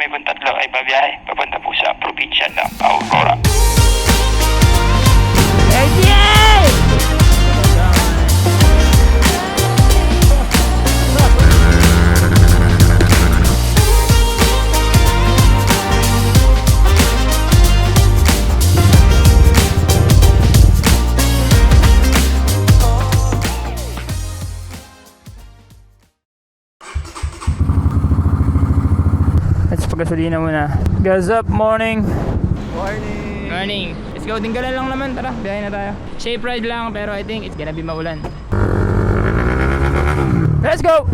kami pong tatlo ay babiyahe papunta po sa probinsya ng Aurora. Let's pagasolina muna. Guys up, morning. Morning! Morning. Let's go. Tinggalan lang naman. Tara, biyahe na tayo. Safe ride lang, pero I think it's gonna be maulan. Let's go!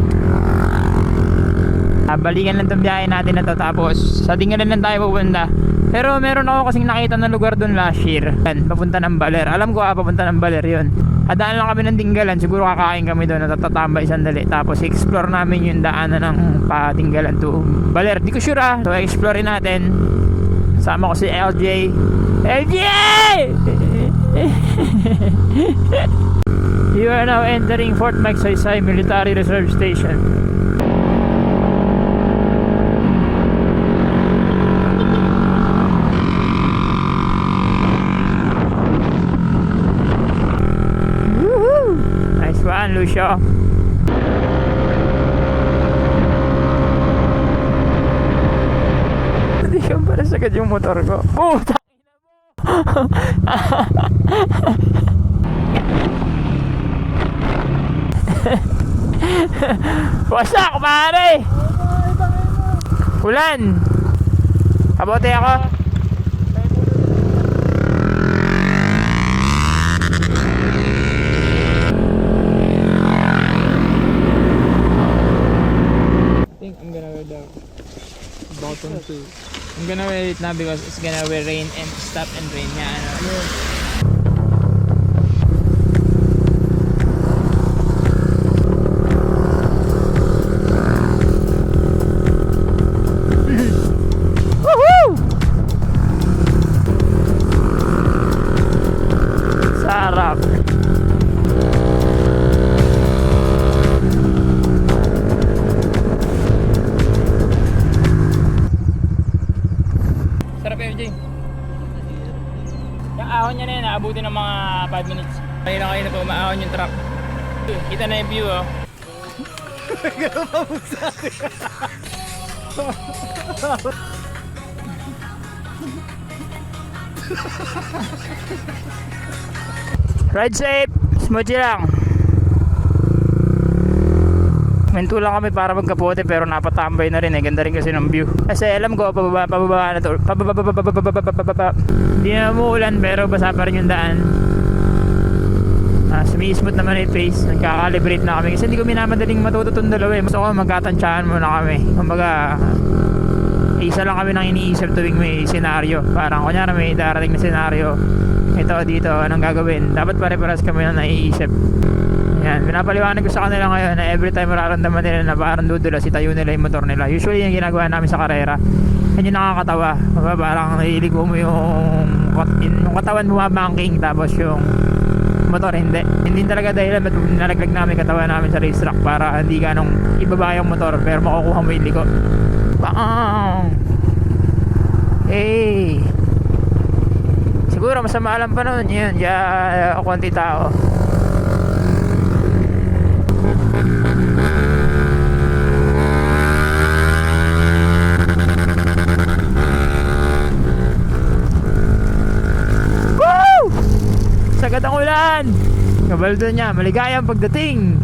Ah, balikan lang itong biyahe natin na to tapos sa Dingalan lang tayo pupunta. Pero meron ako kasing nakita na lugar doon last year. Yan, papunta ng Baler. Alam ko ah, papunta ng Baler yun. Adaan lang kami ng Dinggalan. Siguro kakain kami doon at tatambay sandali. Tapos explore namin yung daanan ng patinggalan to Baler. Di ko sure ah. So explore natin. Sama ko si LJ. LJ! you are now entering Fort Magsaysay Military Reserve Station. One, Lucio. Hindi siya para sagad yung motor ko. Oh, Wasak, pare! Ulan! Kabote ako. I think I'm gonna wear the bottom too. I'm gonna wear it now because it's gonna rain and stop and rain nga ano. Maahon yung truck. Kita na yung view oh. Ride safe! Smoothie lang! Minto lang kami para magkapote pero napatambay na rin eh. Ganda rin kasi ng view. Kasi alam ko, pababa, pababa na to. Pababa, pababa, pababa, pababa. Hindi na umuulan pero basa pa rin yung daan. Ah, sumi-smooth naman yung pace. Nagkakalibrate na kami. Kasi hindi ko minamadaling matuto dalawa eh. Gusto ko magkatansyahan muna kami. Kumbaga, isa lang kami nang iniisip tuwing may senaryo. Parang kunyari may darating na senaryo. Ito, dito, anong gagawin? Dapat pare-paras kami na naiisip. Yan, pinapaliwanag ko sa kanila ngayon na every time mararamdaman nila na parang dudula, itayo nila yung motor nila. Usually yung ginagawa namin sa karera, yan yung nakakatawa. Parang nililigo mo yung, yung katawan bumabangking tapos yung motor hindi. Hindi talaga dahil ba't nalaglag namin katawan namin sa racetrack para hindi ganong ibaba yung motor pero makukuha mo yung liko. Bang! Hey! Siguro masama alam pa nun yun. Yeah, konti tao. Woo! Sagad ang ulan! Kabaldo niya, maligayang pagdating!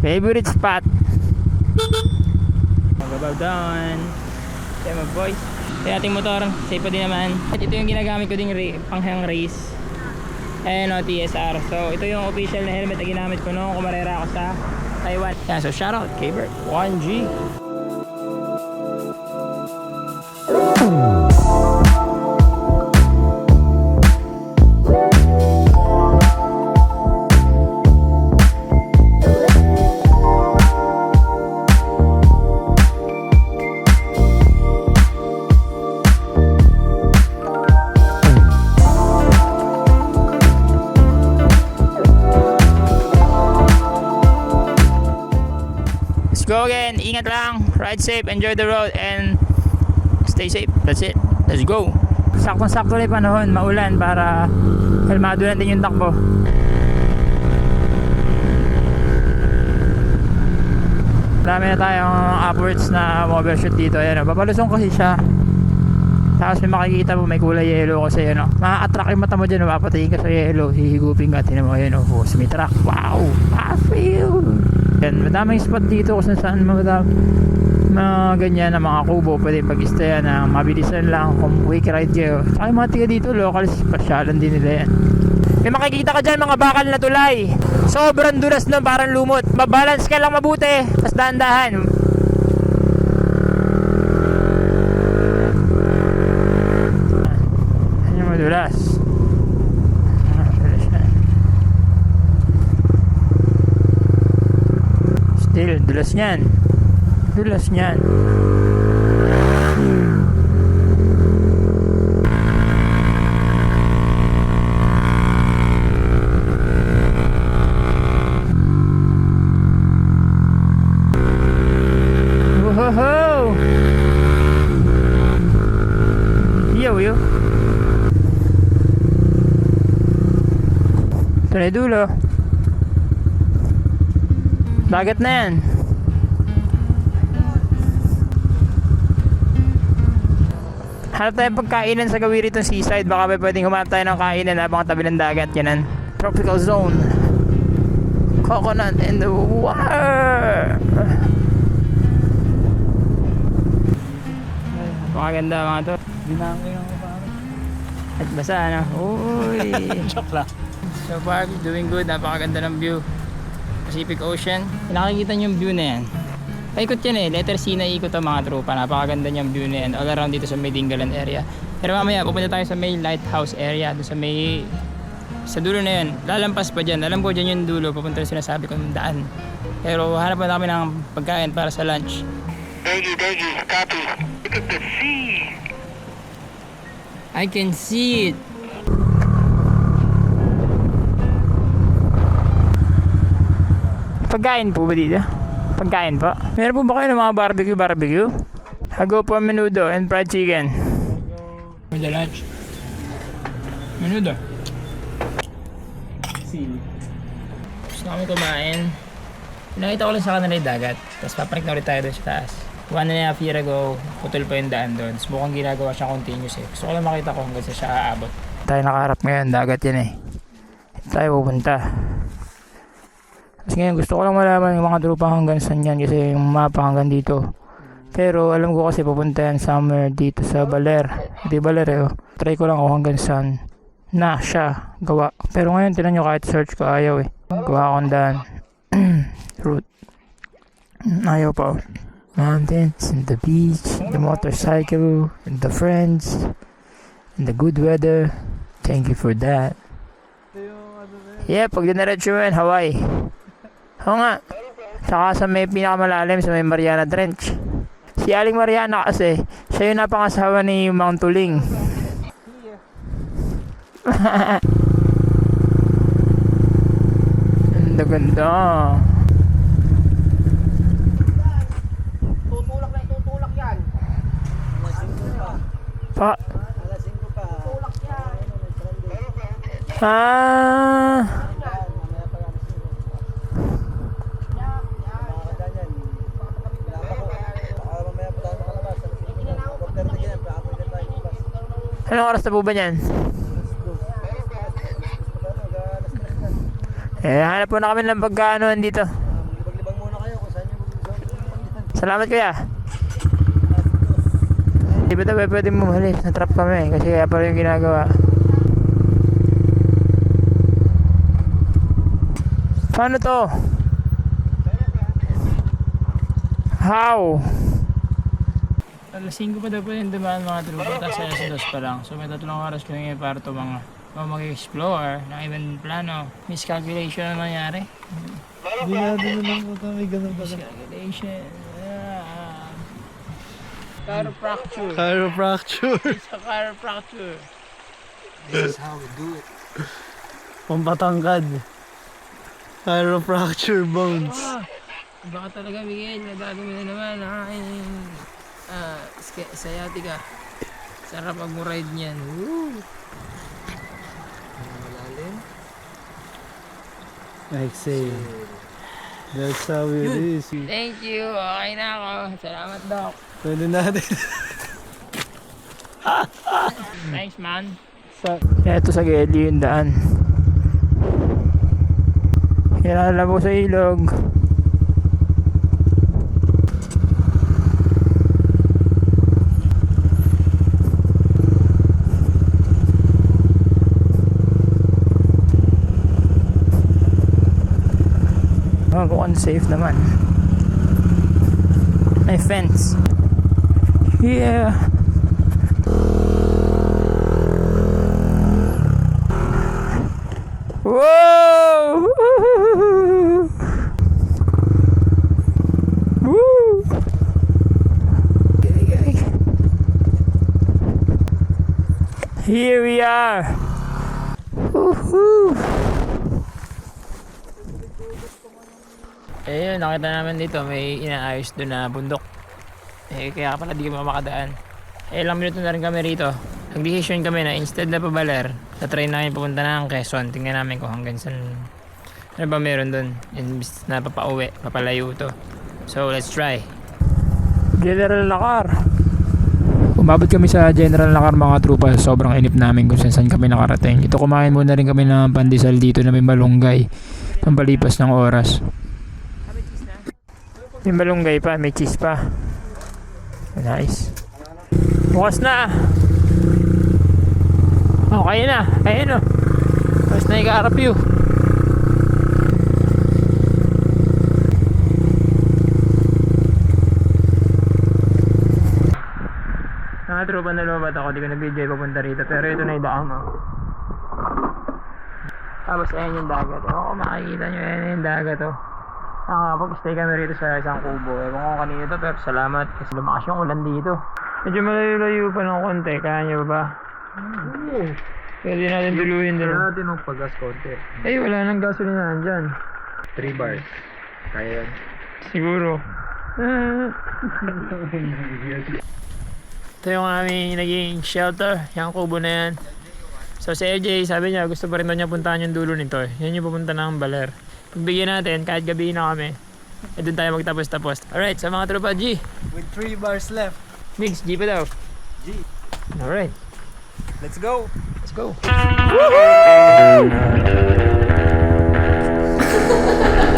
Favorite spot! Gabaldon! Kaya mag boys. Kaya ating motor, safe pa din naman. Ito yung ginagamit ko ding panghang race. Ayan o, TSR. So, ito yung official na helmet na ginamit ko noong kumarera ako sa Taiwan. Yan, so shoutout, K-Bert. 1G. Ride safe, enjoy the road, and stay safe. That's it. Let's go. Saktong-sakto na panahon, maulan para kalmado natin yung takbo. Marami na tayong upwards na overshoot dito. Ayan, oh. papalusong kasi siya. Tapos may makikita mo may kulay yellow kasi yun o. Ma-attract yung mata mo dyan, mapapatingin ka sa yellow, hihigupin ka, tinan mo yun. Oh, may truck. Wow! I-feel! Yan, madaming spot dito kung saan madami mga ganyan na mga kubo pwede pag-istaya na mabilisan lang kung quick ride kayo. Saka yung mga tiga dito, locals, pasyalan din nila yan. May makikita ka dyan mga bakal na tulay. Sobrang dulas nun, parang lumot. Mabalance ka lang mabuti. Tapos dahan-dahan. Ano madulas? Still, dulas niyan. Dulas niyan. Whoa! Yo, yo. Ito na dulo. Dagat na yan. Hanap tayo pagkainan sa gawin rito seaside. Baka may pwedeng humanap tayo ng kainan habang tabi ng dagat. Yan Tropical zone. Coconut in the water. Pakaganda mga to. Dinangin ako pare. At basa na. Uy. Joke lang. So far, doing good. Napakaganda ng view. Pacific Ocean. Nakikita niyo yung view na yan. Paikot yan eh. Letter C na ikot ang mga tropa. Napakaganda niyang view na yan. All around dito sa may Dingalan area. Pero mamaya, pupunta tayo sa may lighthouse area. Doon sa may... Sa dulo na yan. Lalampas pa dyan. Alam ko dyan yung dulo. Pupunta na sinasabi kong daan. Pero hanap pa namin ng pagkain para sa lunch. Daggy, Daggy, copy. Look at the sea. I can see it. Pagkain po ba dito? Pagkain po? Meron po ba kayo ng mga barbecue barbecue? Hago po menudo and fried chicken. For the lunch. Menudo. Seal. Gusto kami kumain. Nakita ko lang sa kanila yung dagat. Tapos papanik na ulit tayo doon sa taas. One and a half year ago, putol pa yung daan doon. Tapos mukhang ginagawa siya continuous eh. Gusto ko lang makita ko hanggang sa siya aabot. Tayo nakaharap ngayon, dagat yan eh. Tayo pupunta. Kasi ngayon gusto ko lang malaman yung mga tropa hanggang saan yan kasi yung mapa hanggang dito. Pero alam ko kasi pupunta yan somewhere dito sa Baler. Di Baler eh. oh. Try ko lang ako hanggang saan na siya gawa. Pero ngayon tinan nyo kahit search ko ayaw eh. Gawa akong daan. Route. Ayaw pa. oh. Mountains and the beach, the motorcycle, and the friends, and the good weather. Thank you for that. Yeah, pag diniretso mo Hawaii. Oo nga. Saka sa may pinakamalalim, sa may Mariana Trench. Si Aling Mariana kasi, siya yung napangasawa ni Mount Tuling. Ganda ganda. Tutulak na tutulak yan. Pa. Alas 5 pa. Tulak yan. Ah. Anong oras na po ba yan? Eh, hanap po na kami ng pagkaanuan dito. Libang-libang muna kayo kung saan yung. Salamat kuya. Di ba tayo pwede bumalik? Na-trap kami kasi kaya pala yung ginagawa. Paano to? How? Alas 5 pa daw po yung dumaan mga trupa tapos alas 2 pa lang. So may tatlong oras kami ngayon para ito mga mga mag-explore ng ibang plano. Miscalculation na nangyari. Hindi natin yun lang kung may ganun pala. Miscalculation. Ah. Chiropracture. Chiropracture. Sa chiropracture. This is how we do it. Pampatangkad. Chiropracture bones. Ah, Baka talaga Miguel, nagago mo na naman ang aking ah, sk- sciatica. Sarap ang ride niyan. Woo! Malalim. Exhale. That's how it is. Thank you. Okay na ako. Salamat, Doc. Pwede natin. Thanks, man. Sa Ito sa Geli yung daan. Kilala po sa ilog. Unsafe naman. May fence. Yeah. Whoa! Woo! Here we are. Woohoo! Ayun, nakita namin dito may inaayos doon na bundok. Eh, kaya pala di kami makadaan. Eh, ilang minuto na rin kami rito. Nag-decision kami na instead na pabaler, train namin pupunta na ng Quezon. Tingnan namin kung hanggang saan, ano ba meron doon. Imbis na papauwi, papalayo to. So, let's try. General Lakar. Umabot kami sa General Lakar mga trupa. Sobrang inip namin kung saan kami nakarating. Ito kumain muna rin kami ng pandesal dito na may malunggay. Pampalipas ng oras. May malunggay pa, may cheese pa. Nice. Bukas na. Okay na. Ayun o. Tapos na ikaarap yun. Mga tropa na lumabat ako, di ko nag-video papunta rito. Pero ito na yung daan o. Tapos ayun yung dagat. Ewan ko makikita nyo, ayun yung dagat o. Nakakapag-stay kami rito sa isang kubo. Ewan ko kanina to, pero salamat kasi lumakas yung ulan dito. Medyo malayo-layo pa ng konti. Kaya nyo ba ba? Pwede natin tuluhin din. natin ng pag-gas konti. Eh, wala nang gasolina dyan. 3 bars. Kaya yan. Siguro. Ito yung aming naging shelter. Yung kubo na yan. So si AJ, sabi niya, gusto pa rin daw niya puntahan yung dulo nito. Yan yung pupunta ng Baler. Pagbigyan natin, kahit gabi na kami, eh doon tayo magtapos-tapos. Alright, sa mga tropa G. With 3 bars left. Migs, G pa daw. G. Alright, Let's go. let's go. Uy,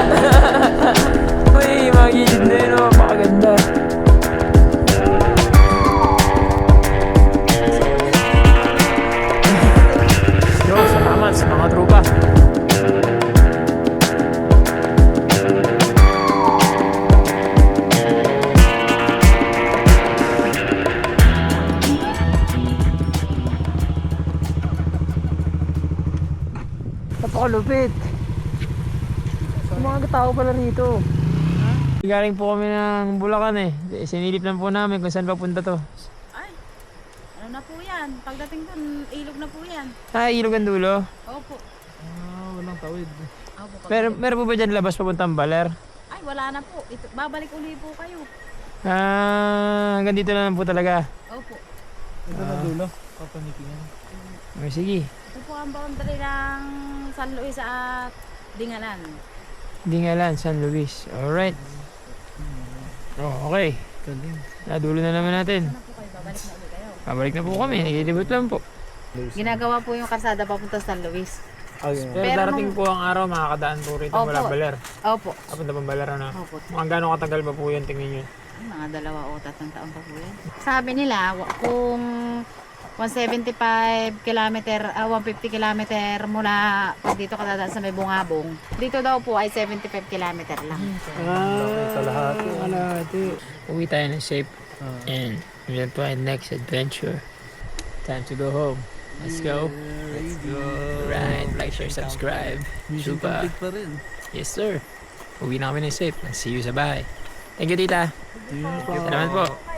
Napakalupit. Mga tao pala rito. Galing po kami ng Bulacan eh. Sinilip lang po namin kung saan papunta to. Ay, ano na po yan? Pagdating dun, ilog na po yan. Ah, ilog ang dulo. Opo. Ah, walang tawid. Opo. Pero meron po ba dyan labas papuntang Baler? Ay, wala na po. Ito, babalik uli po kayo. Ah, hanggang dito na lang po talaga. Opo. Ito na dulo. Papanikingan. Oh, sige. Ito po ang boundary ng San Luis at Dingalan. Dingalan, San Luis. Alright. Oh, okay. Nadulo na naman natin. Ano po kayo? Babalik na kayo. Na po kami. Nagilibot lang po. Ginagawa po yung karsada papunta sa San Luis. Okay. Pero, Pero darating po ang araw, makakadaan po rito Opo. mula Baler. Opo. Papunta pang Baler, ano? Opo. Mga gano'ng katagal ba po yan, tingin nyo? Mga dalawa o tatlong taon pa po yan. Sabi nila, kung 175 kilometer, ah, 150 kilometer mula pag dito ka dadaan sa may bungabong. Dito daw po ay 75 kilometer lang. Ah, kalahati. kalahati. Uwi tayo ng safe. And we'll to our next adventure. Time to go home. Let's go. Let's go. Right, like, share, subscribe. Super. Yes, sir. Uwi na kami ng safe. See you sa bahay. Thank you, tita. Salamat po.